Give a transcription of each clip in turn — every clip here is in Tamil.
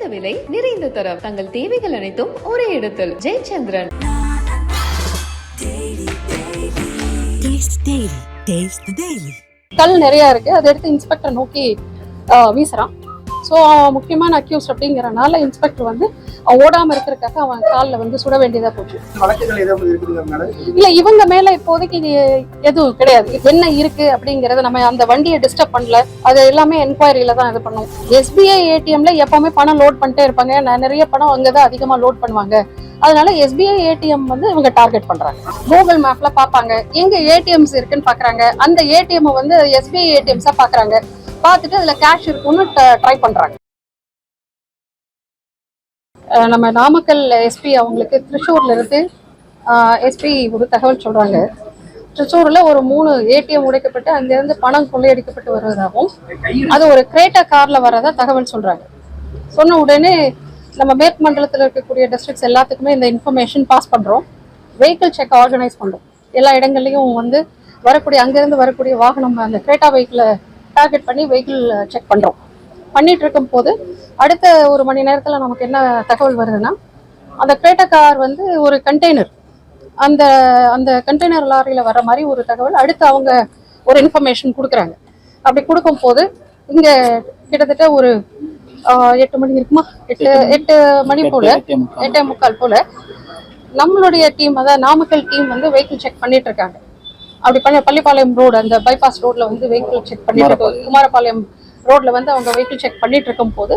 குறைந்த விலை நிறைந்த தரம். தங்கள் தேவைகள் அனைத்தும் ஒரே இடத்தில். ஜெயச்சந்திரன். கல் நிறைய இருக்கு. அதை எடுத்து இன்ஸ்பெக்டர் நோக்கி வீசுறான். ஸோ முக்கியமான அக்யூஸ் அப்படிங்கறனால இன்ஸ்பெக்டர் வந்து அவன் ஓடாம இருக்கிறதுக்காக அவன் காலில் வந்து சுட வேண்டியதா போச்சு. இல்ல இவங்க மேல இப்போதைக்கு இது எதுவும் கிடையாது. என்ன இருக்கு அப்படிங்கறத நம்ம அந்த வண்டியை டிஸ்டர்ப் பண்ணல. அது எல்லாமே என்கொயரியில தான் இது பண்ணும். எஸ்பிஐ ஏடிஎம்ல எப்பவுமே பணம் லோட் பண்ணிட்டே இருப்பாங்க. நிறைய பணம் அங்கதான் அதிகமா லோட் பண்ணுவாங்க. அதனால எஸ்பிஐ ஏடிஎம் வந்து இவங்க டார்கெட் பண்றாங்க. கூகுள் மேப்ல பாப்பாங்க எங்க ஏடிஎம்ஸ் இருக்குன்னு பாக்குறாங்க அந்த ஏடிஎம் வந்து எஸ்பிஐ ஏடிஎம்ஸா பாக்குறாங்க பார்த்துட்டு அதுல கேஷ் இருக்குன்னு ட்ரை பண்றாங்க. நம்ம நாமக்கல் எஸ்பி அவங்களுக்கு திருச்சூர்ல இருந்து எஸ்பி ஒரு தகவல் சொல்றாங்க. திருச்சூர்ல ஒரு மூணு ஏடிஎம் உடைக்கப்பட்டு அங்கிருந்து பணம் கொள்ளையடிக்கப்பட்டு வருவதாகவும் அது ஒரு கிரேட்டா கார்ல வரதா தகவல் சொல்றாங்க. சொன்ன உடனே நம்ம மேற்கு மண்டலத்தில் இருக்கக்கூடிய டிஸ்ட்ரிக்ஸ் எல்லாத்துக்குமே இந்த இன்ஃபர்மேஷன் பாஸ் பண்ணுறோம் வெஹிக்கிள் செக் ஆர்கனைஸ் பண்ணுறோம் எல்லா இடங்கள்லையும் வந்து வரக்கூடிய அங்கேருந்து வரக்கூடிய வாகனம் அந்த கிரேட்டா வெஹிக்கிளை டார்கெட் பண்ணி வெஹிக்கிள் செக் பண்ணுறோம் பண்ணிட்டு இருக்கும் போது அடுத்த ஒரு மணி நேரத்தில் நமக்கு என்ன தகவல் வருதுன்னா அந்த கிரேட்டா கார் வந்து ஒரு கண்டெய்னர் அந்த அந்த கண்டெய்னர் லாரியில் வர மாதிரி ஒரு தகவல் அடுத்து அவங்க ஒரு இன்ஃபர்மேஷன் கொடுக்குறாங்க. அப்படி கொடுக்கும் போது இங்கே கிட்டத்தட்ட ஒரு எட்டு மணி இருக்குமா? எட்டு எட்டு மணி. போல. எட்டே முக்கால். போல. நம்மளுடைய டீம் அதாவது நாமக்கல் டீம் வந்து வெஹிக்கிள் செக் பண்ணிட்டு இருக்காங்க. அப்படி பண்ண பள்ளிப்பாளையம் ரோடு அந்த பைபாஸ் ரோட்ல வந்து வெஹிக்கிள் செக் பண்ணிட்டு இருக்க குமாரபாளையம். ரோட்ல வந்து அவங்க வெஹிக்கிள் செக் பண்ணிட்டு இருக்கும் போது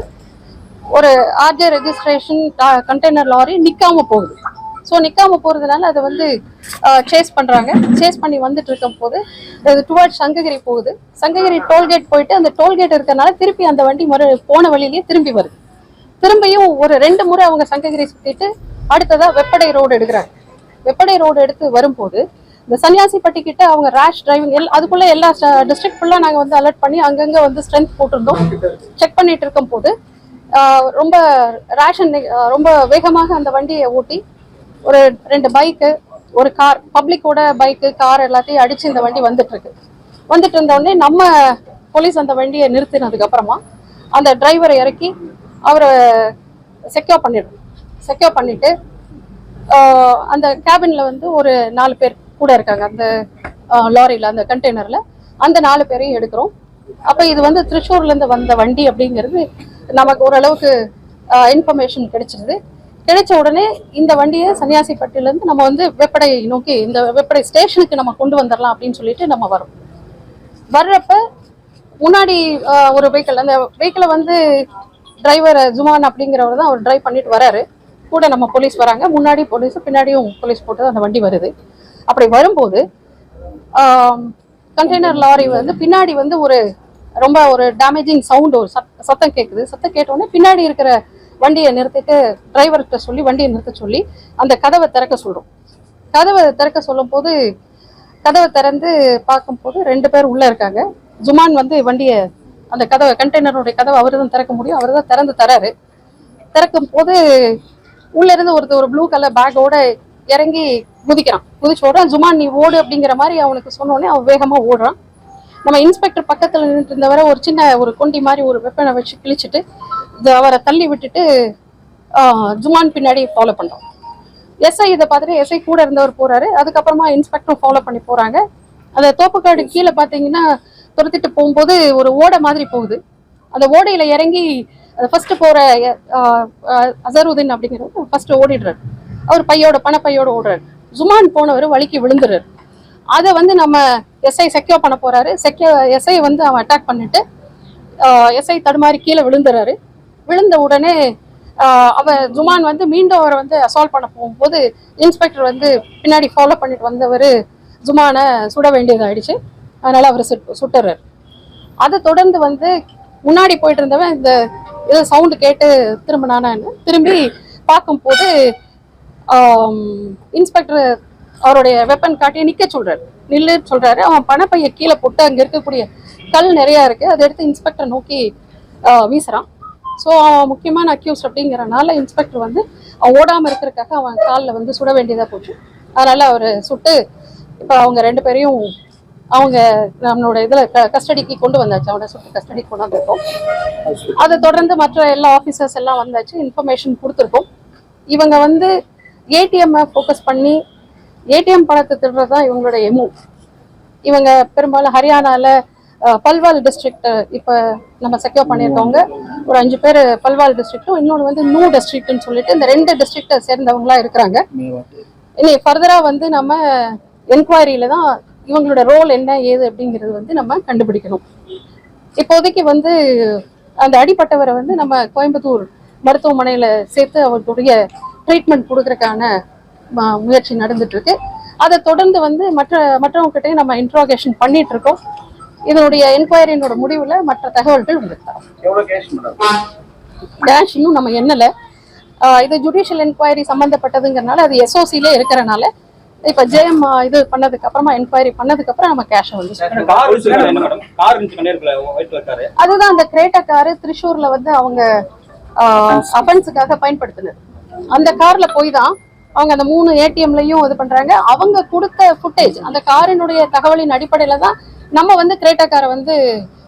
ஒரு ஆர்ஜே ரெஜிஸ்ட்ரேஷன் கண்டெய்னர் லாரி நிக்காம போகுது. ஸோ நிற்காம போகிறதுனால அதை வந்து சேஸ் பண்ணுறாங்க சேஸ் பண்ணி வந்துட்டு இருக்கும் போது அது டுவர்ட் சங்ககிரி போகுது. சங்ககிரி டோல்கேட் போயிட்டு அந்த டோல்கேட் இருக்கிறனால திருப்பி அந்த வண்டி மறு போன வழியிலேயே திரும்பி வருது. திரும்பியும் ஒரு ரெண்டு முறை அவங்க சங்ககிரி சுற்றிட்டு அடுத்ததாக வெப்படை ரோடு எடுக்கிறாங்க. வெப்படை ரோடு எடுத்து வரும்போது இந்த சன்னியாசிப்பட்டி கிட்ட அவங்க ரேஷ் டிரைவிங் எல் அதுக்குள்ள எல்லா டிஸ்ட்ரிக்ட் ஃபுல்லாக நாங்கள் வந்து அலர்ட் பண்ணி அங்கங்கே வந்து ஸ்ட்ரென்த் போட்டிருந்தோம். செக் பண்ணிட்டு இருக்கும் போது ரொம்ப ரேஷன் ரொம்ப வேகமாக அந்த வண்டியை ஓட்டி ஒரு ரெண்டு பைக்கு ஒரு கார் பப்ளிக்கோட பைக்கு கார் எல்லாத்தையும் அடிச்சு இந்த வண்டி வந்துட்டுருக்கு. வந்துட்டு இருந்தோடனே நம்ம போலீஸ் அந்த வண்டியை நிறுத்தினதுக்கப்புறமா அந்த டிரைவரை இறக்கி அவரை செக்யூர் பண்ணிடுறோம் செக்யூர் பண்ணிவிட்டு அந்த கேபினில் வந்து ஒரு நாலு பேர் கூட இருக்காங்க. அந்த லாரியில் அந்த கண்டெய்னரில் அந்த நாலு பேரையும் எடுக்கிறோம். அப்போ இது வந்து திருச்சூர்லேருந்து வந்த வண்டி அப்படிங்கிறது நமக்கு ஓரளவுக்கு இன்ஃபர்மேஷன் கிடைச்சிருது. கிடைச்ச உடனே இந்த வண்டியை சன்னியாசிப்பட்டிலேருந்து நம்ம வந்து வெப்படை நோக்கி இந்த வெப்படை ஸ்டேஷனுக்கு நம்ம கொண்டு வந்துடலாம் அப்படின்னு சொல்லிட்டு நம்ம வரோம். வர்றப்ப முன்னாடி ஒரு வெஹிக்கிள் அந்த வெஹிக்கிளை வந்து டிரைவர் ஜுமான் அப்படிங்கிறவர் தான் அவர் டிரைவ் பண்ணிட்டு வராரு. கூட நம்ம போலீஸ் வராங்க. முன்னாடி போலீஸ் பின்னாடியும் போலீஸ் போட்டு அந்த வண்டி வருது. அப்படி வரும்போது கண்டெய்னர் லாரி வந்து பின்னாடி வந்து ஒரு ரொம்ப ஒரு டேமேஜிங் சவுண்ட் ஒரு சத் சத்தம் கேட்குது சத்தம் கேட்டோடனே பின்னாடி இருக்கிற வண்டியை நிறுத்திட்டு டிரைவர்கிட்ட சொல்லி வண்டியை நிறுத்த சொல்லி அந்த கதவை திறக்க சொல்றோம். கதவை திறக்க சொல்லும் போது கதவை திறந்து பார்க்கும்போது ரெண்டு பேர் உள்ள இருக்காங்க. ஜுமான் வந்து வண்டியை அந்த கதவை கண்டெய்னருடைய கதவை அவர் தான் திறக்க முடியும். அவர் தான் திறந்து தராரு. திறக்கும் போது உள்ள இருந்து ஒருத்தர் ஒரு ப்ளூ கலர் பேக்கோட இறங்கி குதிக்கிறான். குதிச்சு ஓடுறான் ஜுமான் நீ ஓடு அப்படிங்கிற மாதிரி அவனுக்கு சொன்ன உடனே அவன் வேகமா ஓடுறான். நம்ம இன்ஸ்பெக்டர் பக்கத்துல நின்றுட்டு இருந்தவரை ஒரு சின்ன ஒரு கொண்டி மாதிரி ஒரு வெப்பனை வச்சு கிழிச்சிட்டு அவரை தள்ளி விட்டுட்டு ஜுமான் பின்னாடி ஃபாலோ பண்ணுறோம் எஸ்ஐ இதை பார்த்துட்டு எஸ்ஐ கூட இருந்தவர் போகிறாரு அதுக்கப்புறமா இன்ஸ்பெக்டரும் ஃபாலோ பண்ணி போகிறாங்க அந்த தோப்புக்காடு கீழே பார்த்தீங்கன்னா துரத்திட்டு போகும்போது ஒரு ஓடை மாதிரி போகுது. அந்த ஓடையில் இறங்கி ஃபர்ஸ்ட் போகிற அசருதீன் அப்படிங்கிறவர் ஃபர்ஸ்ட் ஓடிடுறாரு. அவர் பையோட பணப்பையோட ஓடுறாரு. ஜுமான் போனவர் வழிக்கு விழுந்துறாரு அதை வந்து நம்ம எஸ்ஐ செக்யூர் பண்ண போறாரு. செக்யூர் எஸ்ஐ வந்து அவன் அட்டாக் பண்ணிட்டு எஸ்ஐ தடுமாறி கீழே விழுந்துறாரு விழுந்த உடனே அவன் ஜுமான் வந்து மீண்டும் அவரை வந்து அசால்வ் பண்ண போகும்போது இன்ஸ்பெக்டர் வந்து பின்னாடி ஃபாலோ பண்ணிட்டு வந்தவர் ஜுமானை சுட வேண்டியதாயிடுச்சு. அதனால அவர் சுட் சுட்டுறார். அதை தொடர்ந்து வந்து முன்னாடி போயிட்டு இருந்தவன் இந்த ஏதோ சவுண்டு கேட்டு திரும்பினானான்னு திரும்பி பார்க்கும்போது இன்ஸ்பெக்டர் அவருடைய வெப்பன் காட்டி நிற்க சொல்கிறார் நில்லு சொல்கிறாரு அவன் பணப்பைய கீழே போட்டு அங்கே இருக்கக்கூடிய கல் நிறையா இருக்குது அதை எடுத்து இன்ஸ்பெக்டர் நோக்கி வீசுகிறான் ஸோ அவன் முக்கியமான அக்யூஸ்ட் அப்படிங்கிறனால இன்ஸ்பெக்டர் வந்து அவன் ஓடாமல் இருக்கிறக்காக அவன் காலில் வந்து சுட வேண்டியதாக போச்சு. அதனால் அவர் சுட்டு இப்போ அவங்க ரெண்டு பேரையும் அவங்க நம்மளோட க கஸ்டடிக்கு கொண்டு வந்தாச்சு. அவனை சுட்டு கஸ்டடிக்கு கொண்டு வந்திருக்கோம். அதை தொடர்ந்து மற்ற எல்லா ஆஃபீஸர்ஸ் எல்லாம் வந்தாச்சு. இன்ஃபர்மேஷன் கொடுத்துருக்கோம். இவங்க வந்து ஏடிஎம்மை ஃபோக்கஸ் பண்ணி ஏடிஎம் பணத்தை திருடுறது தான் இவங்களோட எமு இவங்க பெரும்பாலும் ஹரியானாவில் பல்வால் டிஸ்ட்ரிக்ட் இப்போ நம்ம செக்யூர் பண்ணியிருக்கவங்க ஒரு அஞ்சு பேர் பல்வால் டிஸ்ட்ரிக்ட்டும் இன்னொன்று வந்து நூ டிஸ்ட்ரிக்ட்னு சொல்லிட்டு இந்த ரெண்டு டிஸ்ட்ரிக்டை சேர்ந்தவங்களா இருக்கிறாங்க. இனி ஃபர்தராக வந்து நம்ம என்கொயரியில தான் இவங்களோட ரோல் என்ன ஏது அப்படிங்கிறது வந்து நம்ம கண்டுபிடிக்கணும். இப்போதைக்கு வந்து அந்த அடிப்பட்டவரை வந்து நம்ம கோயம்புத்தூர் மருத்துவமனையில் சேர்த்து அவர்களுடைய ட்ரீட்மெண்ட் கொடுக்கறக்கான முயற்சி நடந்துட்டு இருக்கு. அதை தொடர்ந்து வந்து மற்ற மற்றவங்ககிட்டயும் நம்ம இன்ட்ரோகேஷன் பண்ணிட்டு இருக்கோம். இதனுடைய என்கொயரியினோட முடிவுல மற்ற தகவல்கள் உங்களுக்கு தரோம். எவ்வளவு கேஷ் இன்னும் நம்ம ஆஹ் இது ஜுடிஷியல் என்கொயரி சம்பந்தப்பட்டதுங்கிறனால அது எஸ்ஓசிலே இருக்கிறனால இப்ப ஜெயம் இது பண்ணதுக்கு அப்புறமா என்கொயரி பண்ணதுக்கு அப்புறம் நம்ம கேஷை வந்து அதுதான் அந்த கிரேட்டா காரு திருச்சூர்ல வந்து அவங்க அஃபென்ஸுக்காக பயன்படுத்தினது. அந்த கார்ல போய் தான் அவங்க அந்த மூணு ஏடிஎம்லயும் இது பண்றாங்க. அவங்க கொடுத்த ஃபுட்டேஜ் அந்த காரினுடைய தகவலின் அடிப்படையில தான் நம்ம வந்து கிரேட்டா காரை வந்து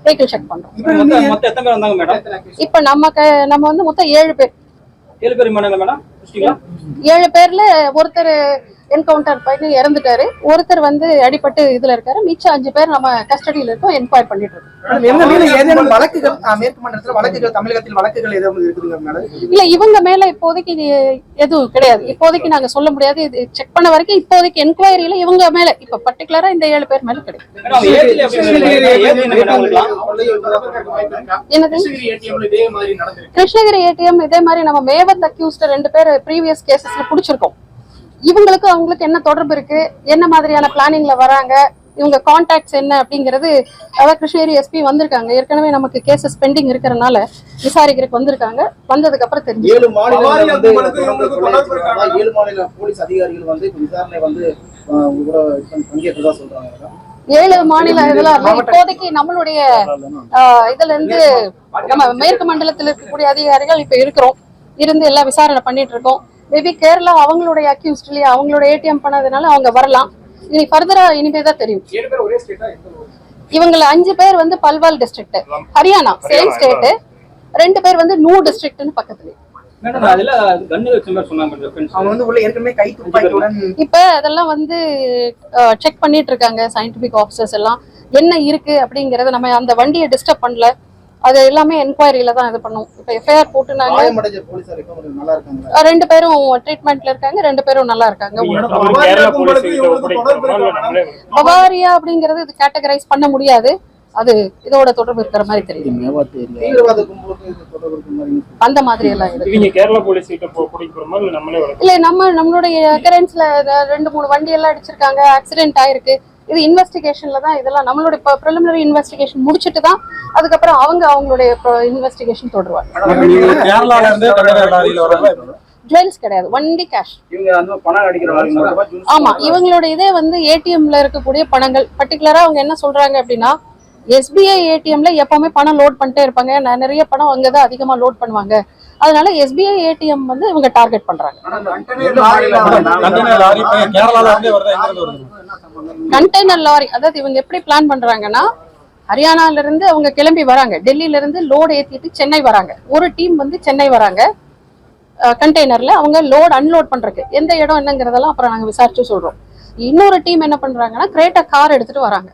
வெஹிக்கிள் செக் பண்றோம். மொத்தம் மொத்தம் எத்தனை பேர் வந்தாங்க மேடம் இப்ப நம்ம நம்ம வந்து மொத்தம் ஏழு பேர். ஏழு பேர் ஏழு பேர்ல ஒருத்தர் என்கவுண்டர் பண்ணி இறந்துட்டாரு. ஒருத்தர் வந்து அடிபட்டு இதுல இருக்காரு. மிச்சம் அஞ்சு பேர் நம்ம கஸ்டடியில இருக்கோம் என்கொயர் பண்ணிட்டு இருக்கோம். வழக்குகள் மேற்கு மண்டலத்துல வழக்குகள் தமிழகத்தில் வழக்குகள் ஏதாவது இருக்குதுங்க இல்ல இவங்க மேல இப்போதைக்கு எதுவும் கிடையாது. இப்போதைக்கு நாங்க சொல்ல முடியாது. இது செக் பண்ண வரைக்கும் இப்போதைக்கு என்கொயரியில இவங்க மேல இப்ப பர்டிகுலரா இந்த ஏழு பேர் மேல கிடையாது. என்னது? ஏடிஎம்ல இதே மாதிரி நடந்திருக்கு. கிருஷ்ணகிரி ஏடிஎம் இதே மாதிரி நம்ம மேவத் அக்யூஸ்ட் ரெண்டு பேர் ப்ரீவியஸ் கேசஸ்ல புடிச்சிருக்கோம். இவங்களுக்கு அவங்களுக்கு என்ன தொடர்பு இருக்கு? என்ன மாதிரியான பிளானிங்ல வராங்க? இவங்க கான்டாக்ட்ஸ் என்ன அப்படிங்கிறது அதாவது கிருஷ்ணகிரி எஸ்பி வந்திருக்காங்க. ஏற்கனவே நமக்கு கேசஸ் பெண்டிங் இருக்கிறனால விசாரிக்கிறதுக்கு வந்திருக்காங்க. வந்ததுக்கு அப்புறம் தெரிஞ்சு ஏழு மாநில போலீஸ் அதிகாரிகள் வந்து விசாரணை வந்து பங்கேற்றதா சொல்றாங்க. ஏழு மாநில இதெல்லாம் இல்ல. இப்போதைக்கு நம்மளுடைய ஆஹ், இதுல இருந்து நம்ம மேற்கு மண்டலத்தில் இருக்கக்கூடிய அதிகாரிகள் இப்ப இருக்கிறோம். இருந்து எல்லாம் விசாரணை பண்ணிட்டு இருக்கோம். மேபி கேரளா அவங்களுடைய அக்யூஸ்ட் இல்லையா? அவங்களோட ஏடிஎம் பண்ணதுனால அவங்க வரலாம். இனி ஃபர்தரா இனிமே தான் தெரியும்? இவங்கள அஞ்சு பேர் வந்து Palwal district Haryana same state ரெண்டு பேர் வந்து நூ டிஸ்ட்ரிக்ட்னு பக்கத்துல இப்ப அதெல்லாம் வந்து செக் பண்ணிட்டு இருக்காங்க சயின்டிபிக் ஆஃபீஸர்ஸ் எல்லாம். என்ன இருக்கு அப்படிங்கறத நம்ம அந்த வண்டியை டிஸ்டர்ப் பண்ணல. அது எல்லாமே என்கொயரியில தான் இது பண்ணும். இப்ப எஃப்ஐஆர் போட்டு நாங்க காயமடைஞ்ச போலீசார் இப்ப கொஞ்சம் நல்லா இருக்காங்க அஹ், ரெண்டு பேரும் ட்ரீட்மெண்ட்ல இருக்காங்க ரெண்டு பேரும் நல்லா இருக்காங்க. பவாரியா அப்படிங்கறது இது கேட்டகரைஸ் பண்ண முடியாது. அது இதோட தொடர்பு இருக்கிற மாதிரி மாதிரி அந்த மாதிரி எல்லாம் இல்ல நம்மளே வளர்க்க இல்ல நம்ம நம்மளுடைய அக்கரன்ஸ்ல ரெண்டு மூணு வண்டி எல்லாம் அடிச்சிருக்காங்க. ஆக்சிடென்ட் ஆயிருக்கு. இது இன்வெஸ்டிகேஷன்ல தான் இதெல்லாம் நம்மளுடைய இப்போ ப்ரிலிமினரி இன்வெஸ்டிகேஷன் முடிச்சிட்டு தான் அதுக்கப்புறம் அவங்க அவங்களுடைய இன்வெஸ்டிகேஷன் தொடருவாங்க. ஜுவல்ஸ் கிடையாது வண்டி கேஷ் ஆமா இவங்களோட இதே வந்து ஏடிஎம்ல இருக்கக்கூடிய பணங்கள். பர்டிகுலரா அவங்க என்ன சொல்றாங்க அப்படின்னா எஸ்பிஐ ஏடிஎம்ல எப்பவுமே பணம் லோட் பண்ணிட்டே இருப்பாங்க. நிறைய பணம் அங்கதான் அதிகமா லோட் பண்ணுவாங்க. அதனால எஸ்பிஐ ஏடிஎம் வந்து இவங்க டார்கெட் பண்றாங்க. கண்டெய்னர் லாரி அதாவது இவங்க எப்படி பிளான் பண்றாங்கன்னா ஹரியானால இருந்து அவங்க கிளம்பி வராங்க. டெல்லியில இருந்து லோடு ஏத்திட்டு சென்னை வராங்க. ஒரு டீம் வந்து சென்னை வராங்க. கண்டெய்னர்ல அவங்க லோட் அன்லோட் பண்றதுக்கு. எந்த இடம் என்னங்கிறதெல்லாம் அப்புறம் நாங்க விசாரிச்சு சொல்றோம். இன்னொரு டீம் என்ன பண்றாங்கன்னா கிரேட்டா கார் எடுத்துட்டு வராங்க.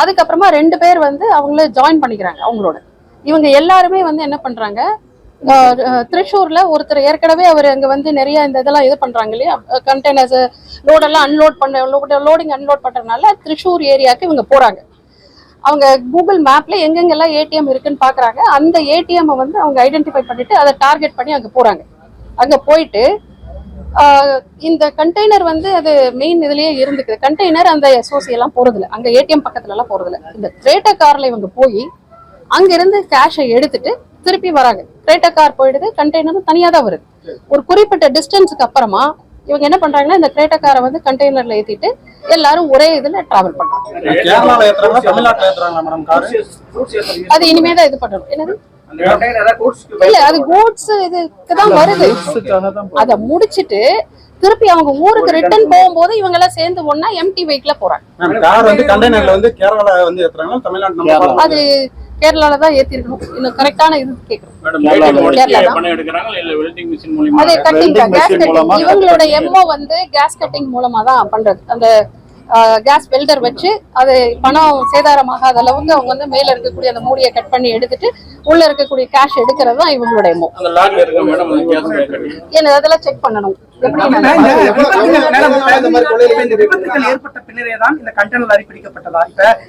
அதுக்கப்புறமா ரெண்டு பேர் வந்து அவங்கள ஜாயின் பண்ணிக்கிறாங்க அவங்களோட. இவங்க எல்லாருமே வந்து என்ன பண்றாங்க திருச்சூர்ல ஒருத்தர் ஏற்கனவே அவர் அங்க வந்து நிறைய இந்த இதெல்லாம் இது பண்றாங்க இல்லையா? கண்டெய்னர்ஸ் லோடெல்லாம் அன்லோட் பண்ண லோடிங் அன்லோட் பண்றதுனால திருச்சூர் ஏரியாவுக்கு இவங்க போறாங்க. அவங்க கூகுள் மேப்ல எங்கெங்கெல்லாம் ஏடிஎம் இருக்குன்னு பாக்குறாங்க. அந்த ஏடிஎம் வந்து அவங்க ஐடென்டிஃபை பண்ணிட்டு அதை டார்கெட் பண்ணி அங்க போறாங்க. அங்க போயிட்டு இந்த கண்டெய்னர் வந்து அது மெயின் இதுலயே இருந்துக்குது. கண்டெய்னர் அந்த எஸ்ஓசி எல்லாம் போறதில்ல. அங்க ஏடிஎம் பக்கத்துல எல்லாம் போறதில்ல. இந்த கிரேட்டா கார்ல இவங்க போய் அங்கேருந்து கேஷை எடுத்துட்டு திருப்பி வராங்க. கிரேட்டா கார் போயிடுது கண்டெய்னரும் தனியா தான் வருது. ஒரு குறிப்பிட்ட டிஸ்டன்ஸுக்கு அப்புறமா இவங்க என்ன பண்றாங்கன்னா இந்த கிரேட்டா காரை வந்து கண்டெய்னர்ல ஏத்திட்டு எல்லாரும் ஒரே இதுல டிராவல் பண்றாங்க. அது இனிமே தான் இது பண்ணணும். என்னது? இல்ல அது கூட்ஸ் இதுக்கு தான் வருது. அத முடிச்சிட்டு திருப்பி அவங்க ஊருக்கு ரிட்டர்ன் போகும்போது இவங்க எல்லாம் சேர்ந்து ஒண்ணா எம்டி வெஹிக்கிள போறாங்க. அது கேரளால தான் ஏத்திருக்கணும் இன்னும் கரெக்டான இது மூலியமா அதே கட்டிங் கேஸ் கட்டிங் இவங்களோட எம்ஓ வந்து கேஸ் கட்டிங் மூலமா தான் பண்றது அந்த கேஸ் வெல்டர் வச்சு அது பணம் சேதாரமாகாத அளவுக்கு அவங்க வந்து மேல இருக்கக்கூடிய அந்த மூடியை கட் பண்ணி எடுத்துட்டு உள்ள இருக்கக்கூடிய கேஷ் எடுக்கிறது தான் இவங்களோட எம்ஓ அந்த லாக்ல இருக்க மேடம் அந்த கேஸ் கட்டி ஏன்னா அதெல்லாம் செக் பண்ணணும்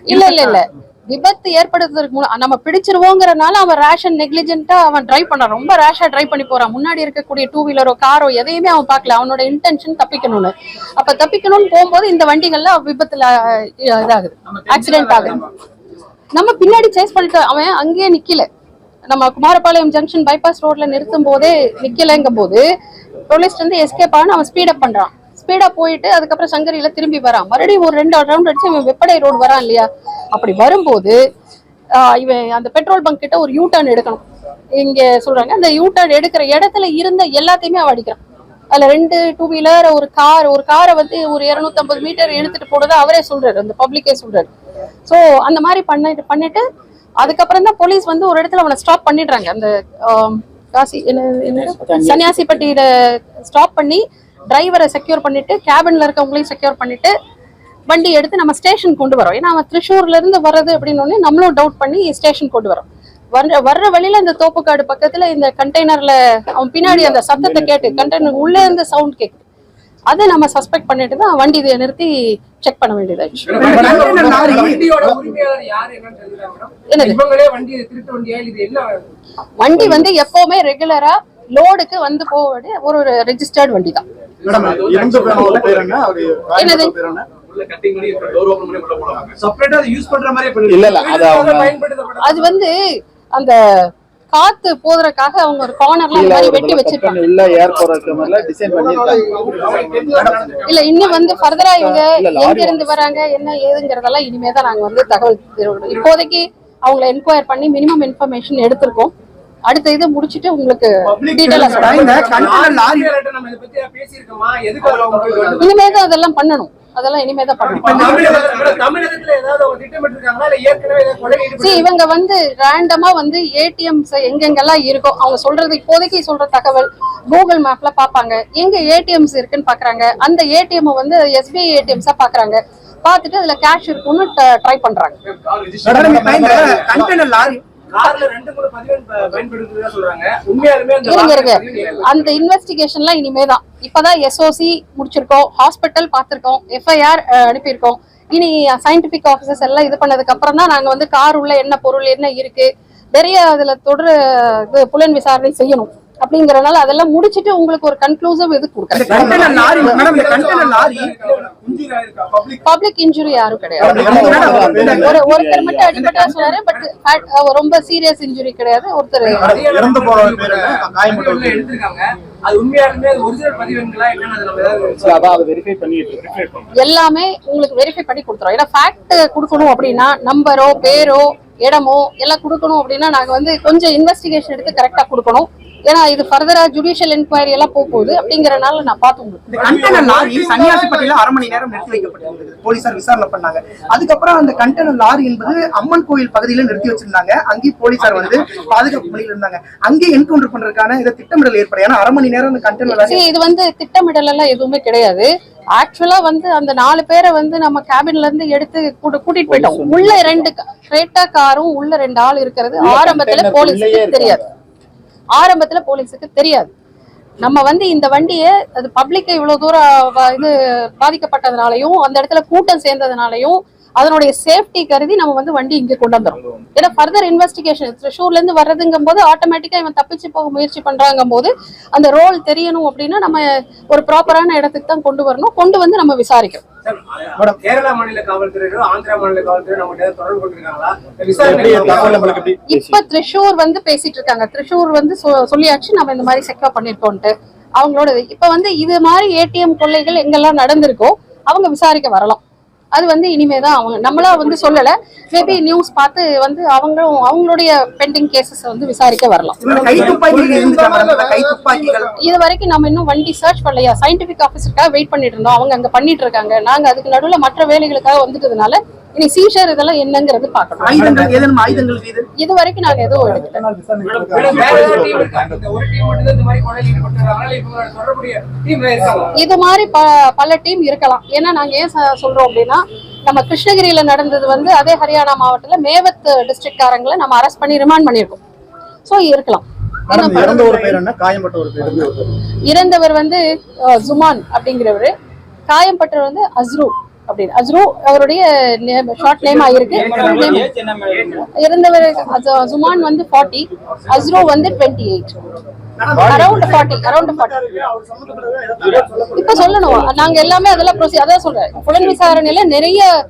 இல்ல இல்ல இல்ல விபத்து ஏற்படுத்துறதுக்கு மூலம் நம்ம பிடிச்சிருவோங்கிறனால அவன் ரேஷன் நெக்லிஜென்ட்டா அவன் டிரைவ் பண்ணான். ரொம்ப ரேஷா டிரைவ் பண்ணி போறான். முன்னாடி இருக்கக்கூடிய டூ வீலரோ காரோ எதையுமே அவன் பார்க்கல. அவனோட இன்டென்ஷன் தப்பிக்கணும்னு. அப்ப தப்பிக்கணும்னு போகும்போது இந்த வண்டிகள்ல விபத்துல இதாகுது. ஆக்சிடென்ட் ஆகுது. நம்ம பின்னாடி சேஸ் பண்ணிட்டு அவன் அங்கேயே நிக்கல. நம்ம குமாரபாளையம் ஜங்ஷன் பைபாஸ் ரோட்ல நிறுத்தும் போதே நிக்கலங்கும் போது போலீஸ் வந்து எஸ்கேப் ஆன அவன் ஸ்பீடப் பண்றான். ஸ்பீடா போயிட்டு அதுக்கப்புறம் சங்கரியில திரும்பி வரான் மறுபடியும் ஒரு ரெண்டு ரவுண்ட் அடிச்சு இவன் வெப்படை ரோடு வரான் இல்லையா? அப்படி வரும்போது இவன் அந்த பெட்ரோல் பங்க் கிட்ட ஒரு யூ டர்ன் எடுக்கணும். இங்க சொல்றாங்க அந்த யூ டர்ன் எடுக்கிற இடத்துல இருந்த எல்லாத்தையுமே அவன் அடிக்கிறான். அதுல ரெண்டு டூ வீலர் ஒரு கார் ஒரு காரை வந்து ஒரு 250 மீட்டர் இழுத்துட்டு போனதை அவரே சொல்றாரு அந்த பப்ளிக்கே சொல்றாரு. சோ அந்த மாதிரி பண்ணிட்டு பண்ணிட்டு அதுக்கப்புறம் தான் போலீஸ் வந்து ஒரு இடத்துல அவனை ஸ்டாப் பண்ணிடுறாங்க. அந்த காசி என்ன என்ன சன்னியாசிப்பட்டியில. ஸ்டாப் பண்ணி டிரைவரை செக்யூர் பண்ணிட்டு கேபின்ல இருக்கவங்களையும் செக்யூர் பண்ணிட்டு வண்டி எடுத்து நம்ம ஸ்டேஷன் கொண்டு வரோம். ஏன்னா அவன் திருச்சூர்ல இருந்து வர்றது அப்படின்னு உடனே நம்மளும் டவுட் பண்ணி ஸ்டேஷன் கொண்டு வரோம். வர்ற வர்ற வழியில இந்த தோப்புக்காடு பக்கத்துல இந்த கண்டெய்னர்ல அவன் பின்னாடி அந்த சத்தத்தை கேட்டு கண்டெய்னர் உள்ள இருந்து சவுண்ட் கேக்குது. அதை நம்ம சஸ்பெக்ட் பண்ணிட்டு தான் வண்டி இதை நிறுத்தி செக் பண்ண வேண்டியதாச்சு வண்டி வந்து எப்பவுமே ரெகுலரா லோடுக்கு வந்து போக வேண்டிய ஒரு ஒரு ரெஜிஸ்டர்ட் வண்டி தான் என்னது? அதை இல்ல இல்ல வந்து அந்த காத்து போதுறதுக்காக அவங்க ஒரு கார்னர்ல அந்த மாதிரி வெட்டி வச்சிருக்காங்க. உள்ள ஏர் டிசைன் பண்ணிருக்காங்க இல்ல இன்னும் வந்து ஃபர்தரா இவங்க இல்ல, எங்க இருந்து வராங்க என்ன ஏதுங்கிறதெல்லாம் இனிமே தான் நாங்க வந்து தகவல் தெரிவிக்கணும். இப்போதைக்கு அவங்கள என்கொயர் பண்ணி மினிமம் இன்ஃபர்மேஷன் எடுத்திருக்கோம். அடுத்த இதை முடிச்சிட்டு உங்களுக்கு டீட்டெயிலா சொல்றேன். இனிமே தான் அதெல்லாம் பண்ணணும். அதெல்லாம் இனிமே தான் பண்ணணும். ஈடுபட்டு இவங்க வந்து ரேண்டமா வந்து ஏடிஎம்ஸ் எங்கெங்கெல்லாம் இருக்கோ அவங்க சொல்றது இப்போதைக்கு சொல்ற தகவல் கூகுள் மேப்ல பாப்பாங்க எங்க ஏடிஎம்ஸ் இருக்குன்னு பாக்குறாங்க அந்த ஏடிஎம் வந்து எஸ்பிஐ ஏடிஎம்ஸா பாக்குறாங்க பார்த்துட்டு அதுல கேஷ் இருக்குன்னு ட்ரை பண்றாங்க. அந்த இன்வெஸ்டிகேஷன்லாம் இனிமே தான் இப்பதான் எஸ்ஓசி முடிச்சிருக்கோம் ஹாஸ்பிட்டல் பார்த்திருக்கோம் எஃப்ஐஆர் அனுப்பியிருக்கோம். இனி சயின்டிபிக் ஆஃபீஸர்ஸ் எல்லாம் இது பண்ணதுக்கு அப்புறம் தான் நாங்க வந்து கார் உள்ள என்ன பொருள் என்ன இருக்கு நிறைய அதுல தொடர் இது புலன் விசாரணை செய்யணும். அப்படிங்கறதுனால அதெல்லாம் முடிச்சிட்டு உங்களுக்கு ஒரு கன்க்ளூசிவ் இது கொடுக்குறேன். பப்ளிக் இன்ஜுரி யாரும் கிடையாது. ஒரு ஒருத்தர் மட்டும் அடிபட்டா சொன்னாரு பட் ரொம்ப சீரியஸ் இன்ஜுரி கிடையாது. ஒருத்தர் எல்லாமே உங்களுக்கு வெரிஃபை பண்ணி கொடுத்துறோம். ஏன்னா ஃபேக்ட் கொடுக்கணும் அப்படின்னா நம்பரோ பேரோ இடமோ எல்லாம் கொடுக்கணும் அப்படின்னா நாங்க வந்து கொஞ்சம் இன்வெஸ்டிகேஷன் எடுத்து கரெக்டா கொடுக்கணும். ஏன்னா இது ஃபர்தரா ஜுடிஷியல் என்கொயரி எல்லாம் போக போகுது அப்படிங்கறனால நான் பார்த்து உங்களுக்கு சன்னியாசிப்பட்டியில அரை மணி நேரம் நிறுத்தி வைக்கப்பட்டிருந்தது. போலீசார் விசாரணை பண்ணாங்க. அதுக்கப்புறம் அந்த கண்டெய்னர் லாரி என்பது அம்மன் கோயில் பகுதியில நிறுத்தி வச்சிருந்தாங்க. அங்கேயும் போலீசார் வந்து பாதுகாப்பு பணியில் இருந்தாங்க. அங்கே என்கவுண்டர் பண்றதுக்கான இதை திட்டமிடல் ஏற்படும் ஏன்னா அரை மணி நேரம் அந்த கண்டெய்னர் லாரி இது வந்து திட்டமிடல் எல்லாம் எதுவுமே கிடையாது. ஆக்சுவலா வந்து அந்த நாலு பேரை வந்து நம்ம கேபின்ல இருந்து எடுத்து கூட்டு- கூட்டிட்டு போயிட்டோம். உள்ள ரெண்டு கிரேட்டா காரும் உள்ள ரெண்டு ஆள் இருக்கிறது ஆரம்பத்துல போலீஸுக்கு உள்ளேயே தெரியாது ஆரம்பத்துல போலீஸுக்கு தெரியாது. நம்ம வந்து இந்த வண்டியை அது பப்ளிக்கு இவ்வளவு தூரம் இது பாதிக்கப்பட்டதுனாலையும் அந்த இடத்துல கூட்டம் சேர்ந்ததுனாலையும் அதனுடைய சேஃப்டி கருதி நம்ம வந்து வண்டி இங்கே கொண்டு வந்துடும் ஏன்னா ஃபர்தர் இன்வெஸ்டிகேஷன் த்ரிஷூர்ல இருந்து வர்றதுங்கும் போது ஆட்டோமேட்டிக்கா இவன் தப்பிச்சு போக முயற்சி பண்றாங்கும் போது அந்த ரோல் தெரியணும் அப்படின்னா நம்ம ஒரு ப்ராப்பரான இடத்துக்கு தான் கொண்டு வரணும். கொண்டு வந்து நம்ம விசாரிக்கணும். மேடம் கேரளா மாநில காவல்துறையோ ஆந்திரா மாநில காவல்துறை நம்ம கிட்ட தொடர்பு கொண்டிருக்காங்களா? இந்த எப்படி விசாரணை தகவல் நம்மளுக்கு எப்படி இப்ப திரிஷூர் வந்து பேசிட்டு இருக்காங்க. திரிஷூர் வந்து சொல்லியாச்சு நம்ம இந்த மாதிரி செக்அப் பண்ணிருக்கோம்ட்டு. அவங்களோட. இப்ப வந்து இது மாதிரி ஏடிஎம் கொள்ளைகள் எங்கெல்லாம் நடந்திருக்கோ அவங்க விசாரிக்க வரலாம். அது வந்து இனிமே தான் அவங்க நம்மளா வந்து சொல்லல. மேபி நியூஸ் பார்த்து வந்து அவங்களும் அவங்களுடைய பெண்டிங் கேசஸ் வந்து விசாரிக்க வரலாம். இது வரைக்கும் நம்ம இன்னும் வண்டி சர்ச் பண்ணலையா? சயின்டிபிக் ஆஃபீஸருக்காக வெயிட் பண்ணிட்டு இருந்தோம். அவங்க அங்க பண்ணிட்டு இருக்காங்க. நாங்க அதுக்கு நடுவுல மற்ற வேலைகளுக்காக வந்துட்டதுனால இனி சீஷர் இதெல்லாம் என்னங்கிறது பார்க்கணும் ஆயுதங்கள் ஏதேனும் ஆயுதங்கள் மீது இது வரைக்கும் நாங்க எதுவும் எடுக்கல இந்த ஒரு இது மாதிரி ப பல டீம் இருக்கலாம் ஏன்னா நாங்க ஏன் சொல்றோம் அப்படின்னா நம்ம கிருஷ்ணகிரியில நடந்தது வந்து அதே ஹரியானா மாவட்டத்துல மேவத் டிஸ்ட்ரிக்ட் காரங்களை நம்ம அரெஸ்ட் பண்ணி ரிமாண்ட் பண்ணியிருக்கோம் சோ இருக்கலாம் ஏன்னா மேடம் இறந்த ஒரு பேர் என்ன காயம்பட்ட ஒரு பேர் இறந்தவர் வந்து ஜுமான் அப்படிங்கிறவர் காயம்பட்டவர் வந்து அஸ்ரு அப்படின்னு. அஸ்ரு அவருடைய ஷார்ட் நேம் ஆயிருக்கு. அஜ- ஜுமான் வந்து ஃபார்ட்டி அஸ்ரு வந்து twenty eight around forty around forty இப்ப சொல்லணும். நாங்க எல்லாமே அதெல்லாம் ப்ரொசீ அதான் சொல்றேன். புலன் விசாரணையில நிறைய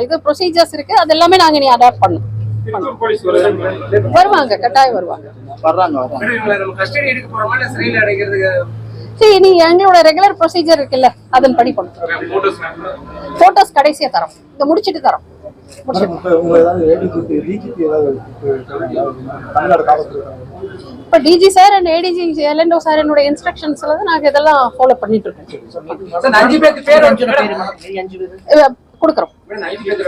இது ப்ரொசீஜர்ஸ் இருக்கு. அது எல்லாமே நாங்க நீ அடாப்ட் வருது வருவாங்க. கட்டாயம் வருவாங்க. வர்றாங்க வர்றாங்க. சரி நீ எங்களோட ரெகுலர் ப்ரொசீஜர் இருக்குல்ல அதன் படி பண்ணும் போட்டோஸ் போட்டோஸ் கடைசியா தரோம். இதை முடிச்சிட்டு தரோம். முடிச்சிட்டு. இப்போ டிஜி சார் அண்ட் ஏடிஜி எல்என்டோ சார் என்னோட இன்ஸ்ட்ரக்ஷன்ஸ்ல தான் நாங்க இதெல்லாம் ஃபாலோ பண்ணிட்டு இருக்கோம். கொடுக்குறோம்.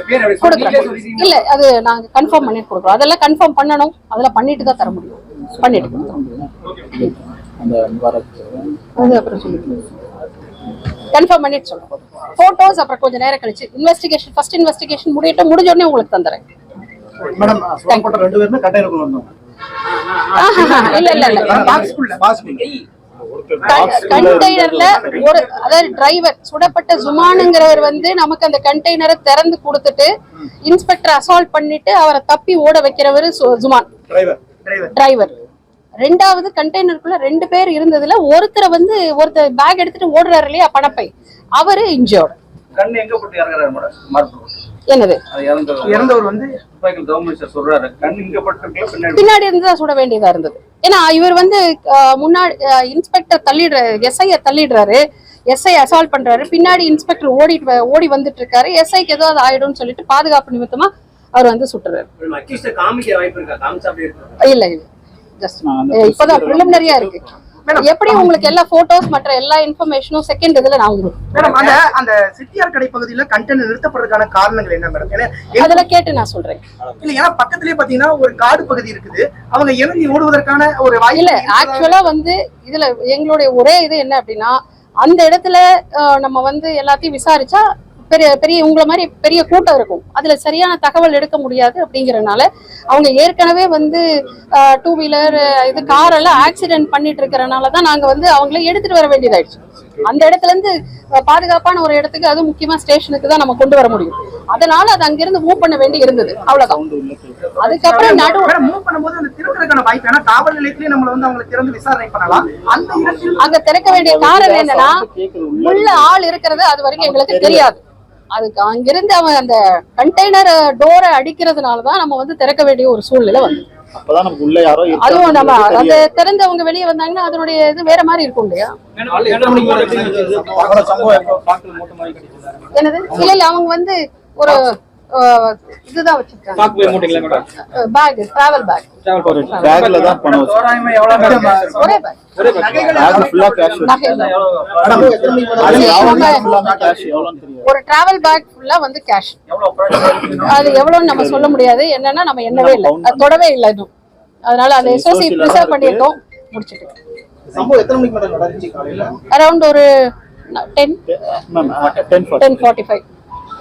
நீங்களே கொடுக்குறோம் இல்ல அது நாங்க கன்ஃபார்ம் பண்ணி கொடுக்குறோம். அதெல்லாம் கன்ஃபார்ம் பண்ணணும். அதெல்லாம் பண்ணிட்டு தான் தர முடியும். பண்ணிட்டு கொடுக்குறோம் அந்த அது அப்புறம் சொல்லிட்டு கன்ஃபார்ம் பண்ணிட்டு சொல்றோம் போட்டோஸ் அப்புறம் கொஞ்சம் நேரம் கழிச்சு இன்வெஸ்டிகேஷன் ஃபர்ஸ்ட் இன்வெஸ்டிகேஷன் முடியட்டும் முடிஞ்ச உடனே உங்களுக்கு தந்துறேன். மேடம் ரெண்டு பேருமே ஆஹா, இல்ல இல்ல இல்ல. கண்டெய்னர்ல ஒரு அதாவது டிரைவர் சுடப்பட்ட ஜுமானுங்கிறவர் வந்து நமக்கு அந்த கண்டெய்னரை திறந்து கொடுத்துட்டு இன்ஸ்பெக்டர் அசால்ட் பண்ணிட்டு அவரை தப்பி ஓட வைக்கிறவர் சு- ஜுமான். டிரைவர் டிரைவர் டிரைவர் ரெண்டாவது கண்டெய்னருக்குள்ள ரெண்டு பேர் இருந்ததுல ஒருத்தரை வந்து ஒருத்தர் பேக் எடுத்துட்டு ஓடுறாரு இல்லையா பணப்பை. அவரு இன்ஜோர்டு என்னது? பின்னாடி. இருந்து சுட வேண்டியதா இருந்தது. ஏன்னா இவர் வந்து முன்னாடி இன்ஸ்பெக்டர் தள்ளிடுற எஸ்ஐய தள்ளிடுறாரு. எஸ்ஐ அசால்ட் பண்றாரு. பின்னாடி இன்ஸ்பெக்டர் ஓடிட்டு ஓடி வந்துட்டு இருக்காரு எஸ்ஐக்கு ஏதோ அது ஆயிடும்னு சொல்லிட்டு பாதுகாப்பு நிமித்தமா அவர் வந்து சுட்டுறாரு. இல்ல. ஜஸ்ட் இப்பதான் ப்ரிலிமினரியா இருக்கு. எப்படி உங்களுக்கு எல்லா போட்டோஸ் மற்ற எல்லா இன்ஃபர்மேஷனும் செகண்ட் இதுல நான் உங்களுக்கு மேடம் அந்த அந்த சிட்டியார் கடை பகுதியில கண்டெய்னர் நிறுத்தப்படுறதுக்கான காரணங்கள் என்ன மேடம் அதுல கேட்டு நான் சொல்றேன். இல்ல ஏன்னா பக்கத்திலேயே பாத்தீங்கன்னா ஒரு காடு பகுதி இருக்குது. அவங்க இறங்கி ஓடுவதற்கான ஒரு வாய்ப்பு இல்ல ஆக்சுவலா வந்து இதுல எங்களுடைய ஒரே இது என்ன அப்படின்னா அந்த இடத்துல நம்ம வந்து எல்லாத்தையும் விசாரிச்சா பெரிய பெரிய உங்களை மாதிரி பெரிய கூட்டம் இருக்கும். அதுல சரியான தகவல் எடுக்க முடியாது அப்படிங்கறனால அவங்க ஏற்கனவே வந்து டூ வீலர் இது கார் எல்லாம் ஆக்சிடென்ட் பண்ணிட்டு இருக்கறனால தான் நாங்க வந்து அவங்கள எடுத்துட்டு வர வேண்டியதாயிடுச்சு. அந்த இடத்துல இருந்து பாதுகாப்பான ஒரு இடத்துக்கு அது முக்கியமா ஸ்டேஷனுக்கு தான் நம்ம கொண்டு வர முடியும். அதனால அது அங்கிருந்து மூவ் பண்ண வேண்டி இருந்தது. அவ்வளவுதான். அதுக்கப்புறம் நடு மேடம் மூவ் பண்ணும்போது அந்த திறக்கிறதுக்கான வாய்ப்பு ஏன்னா காவல் நிலையத்திலேயே நம்மள வந்து அவங்களை திறந்து விசாரணை பண்ணலாம். அந்த இடத்தில் அங்க திறக்க வேண்டிய காரணம் என்னன்னா உள்ள ஆள் இருக்கிறது அது வரைக்கும் எங்களுக்கு தெரியாது. அதுக்கு அங்கிருந்து அவன் அந்த கண்டெய்னர் டோரை அடிக்கிறதுனால தான் நம்ம வந்து திறக்க வேண்டிய ஒரு சூழ்நிலை வந்து அப்பதான் நமக்கு உள்ள யாரோ இருக்காங்க. அதுவும் நம்ம. அந்த திறந்தவங்க வெளியே வந்தாங்கன்னா அதனுடைய இது வேற மாதிரி இருக்கும் இல்லையா? என்னது? இல்ல இல்ல அவங்க வந்து ஒரு இதுதான் வச்சிருக்காங்க. பேக் டிராவல் பேக் ஒரு பேக்ல தான் பணம் தோராயமா எவ்வளவு பேக் டிராவல் பேக் ஃபுல்லா வந்து கேஷ்? அது எவ்வளவுன்னு நம்ம சொல்ல முடியாது. என்னன்னா நம்ம எண்ணவே இல்லை. அது தொடவே இல்லை இதுவும் அதனால அந்த எஸ்ஓசி ப்ரிசர்வ் பண்ணியிருக்கோம் முடிச்சிட்டு அரௌண்ட் ஒரு டென் டென் ஃபார்ட்டி ஃபைவ்